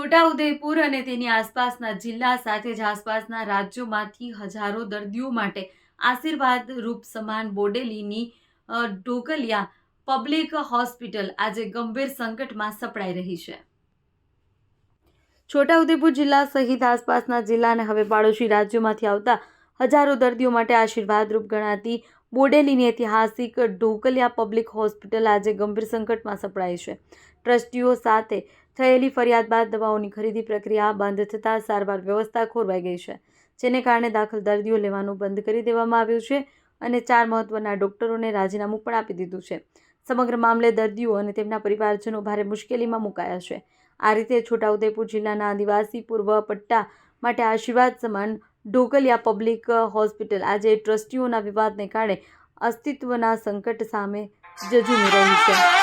છોટાઉદેપુર અને તેની આસપાસના જિલ્લા સાથે જ આસપાસના રાજ્યોમાંથી હજારો દર્દીઓ માટે આશીર્વાદ રૂપ સમાન બોડેલીની ઢોકલિયા પબ્લિક હોસ્પિટલ આજે ગંભીર સંકટમાં સપડાઈ રહી છે. છોટાઉદેપુર જિલ્લા સહિત આસપાસના જિલ્લા અને હવે પાડોશી રાજ્યોમાંથી આવતા હજારો દર્દીઓ માટે આશીર્વાદરૂપ ગણાતી બોડેલીની ઐતિહાસિક ઢોકલિયા પબ્લિક હોસ્પિટલ આજે ગંભીર સંકટમાં સપડાઈ છે. ટ્રસ્ટીઓ સાથે થયેલી ફરિયાદ બાદ દવાઓની ખરીદી પ્રક્રિયા બંધ થતાં સારવાર વ્યવસ્થા ખોરવાઈ ગઈ છે, જેને કારણે દાખલ દર્દીઓ લેવાનું બંધ કરી દેવામાં આવ્યું છે અને ચાર મહત્વના ડોક્ટરોને રાજીનામું પણ આપી દીધું છે. સમગ્ર મામલે દર્દીઓ અને તેમના પરિવારજનો ભારે મુશ્કેલીમાં મુકાયા છે. આ રીતે છોટાઉદેપુર જિલ્લાના આદિવાસી પૂર્વ પટ્ટા માટે આશીર્વાદ સમાન ઢોકલિયા પબ્લિક હોસ્પિટલ આજે ટ્રસ્ટીઓના વિવાદને કારણે અસ્તિત્વના સંકટ સામે જજુમી રહ્યું છે.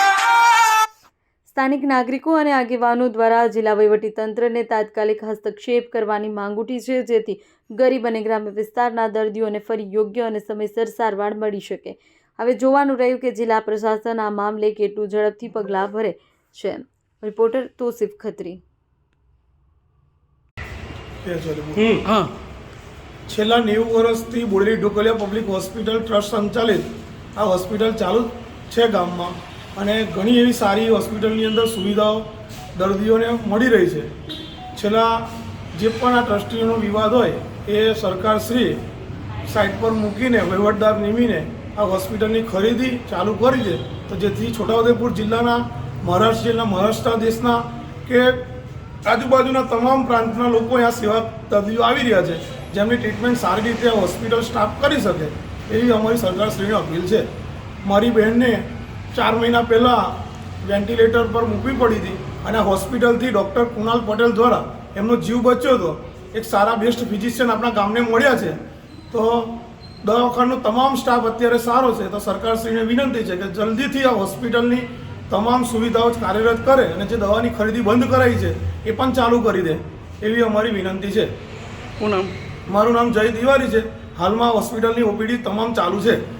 સ્થાનિક નાગરિકો અને આગેવાનો દ્વારા જિલ્લા વહીવટીતંત્રને તાત્કાલિક હસ્તક્ષેપ કરવાની માંગ ઉઠી છે જેથી ગરીબ અને ગ્રામ્ય વિસ્તારના દર્દીઓને ફરી યોગ્ય અને સમયસર સારવાર મળી શકે. હવે જોવાનું રહ્યું કે જિલ્લા પ્રશાસન આ મામલે કેટલું ઝડપથી પગલાં ભરે છે. રિપોર્ટર તોસિફ ખત્રી. છેલ્લા નેવું વર્ષથી Bodeli Dhokaliya public hospital trust સંચાલિત આ હોસ્પિટલ ચાલુ છે ગામમાં. અને ઘણી એવી સારી હોસ્પિટલની અંદર સુવિધાઓ દર્દીઓને મળી રહી છે. છેલ્લા જે પણ આ ટ્રસ્ટીનો વિવાદ હોય, એ સરકારશ્રી સાઇટ પર મૂકીને, વહીવટદાર નિમીને આ હોસ્પિટલની ખરીદી ચાલુ કરી છે. તો જેથી છોટાઉદેપુર જિલ્લાના, મહારાષ્ટ્ર જિલ્લા મહારાષ્ટ્ર દેશના કે આજુબાજુના તમામ પ્રાંતના લોકો અહીંયા સેવા દર્દીઓ આવી રહ્યા છે. જેમની ટ્રીટમેન્ટ સારી રીતે હોસ્પિટલ સ્ટાફ કરી શકે, એવી અમારી સરકારશ્રીની અપીલ છે. મારી બહેનને ચાર મહિના પહેલાં વેન્ટિલેટર પર મૂકવી પડી હતી અને હોસ્પિટલથી ડૉક્ટર કુણાલ પટેલ દ્વારા એમનો જીવ બચ્યો હતો. એક સારા બેસ્ટ ફિઝિશિયન આપણા ગામને મળ્યા છે. તો દવાખાનાનો તમામ સ્ટાફ અત્યારે સારો છે. તો સરકારશ્રીને વિનંતી છે કે જલ્દીથી આ હોસ્પિટલની તમામ સુવિધાઓ કાર્યરત કરે અને જે દવાની ખરીદી બંધ કરાઈ છે એ પણ ચાલુ કરી દે. એવી અમારી વિનંતી છે. શું નામ? મારું નામ જય તિવારી છે. હાલમાં હોસ્પિટલની ઓપીડી તમામ ચાલુ છે.